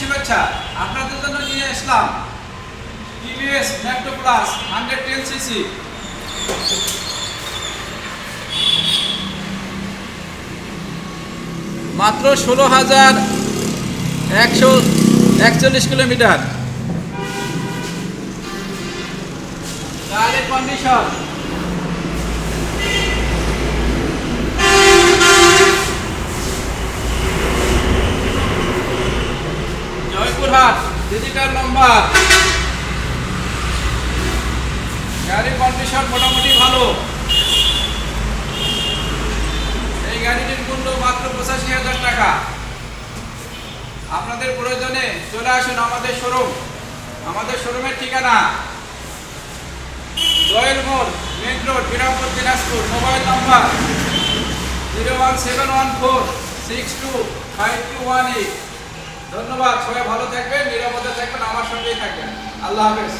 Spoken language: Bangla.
শুভেচ্ছা আপনাদের জন্য নিয়ে আসলাম। টিভিএস ল্যাপটপ প্লাস হান্ড্রেড টেন সিসি মাত্র ষোলো হাজার একশো একচল্লিশ কিলোমিটার। গাড়ির কন্ডিশন ডিজিটাল নম্বর গাড়ির কন্ডিশন মোটামুটি ভালো। এই গাড়িটির মূল্য মাত্র পঁচাশি হাজার টাকা। আপনাদের প্রয়োজনে চলে আসুন আমাদের শোরুম আমাদের শোরুমের ঠিকানা। রয়্যাল মোড় main road, Birampur, Dinajpur. Mobile number zero one seven one four six two five two one eight. ধন্যবাদ সবাই ভালো থাকবেন নিরাপদে থাকবেন আমার সঙ্গেই থাকবেন। আল্লাহ হাফেজ।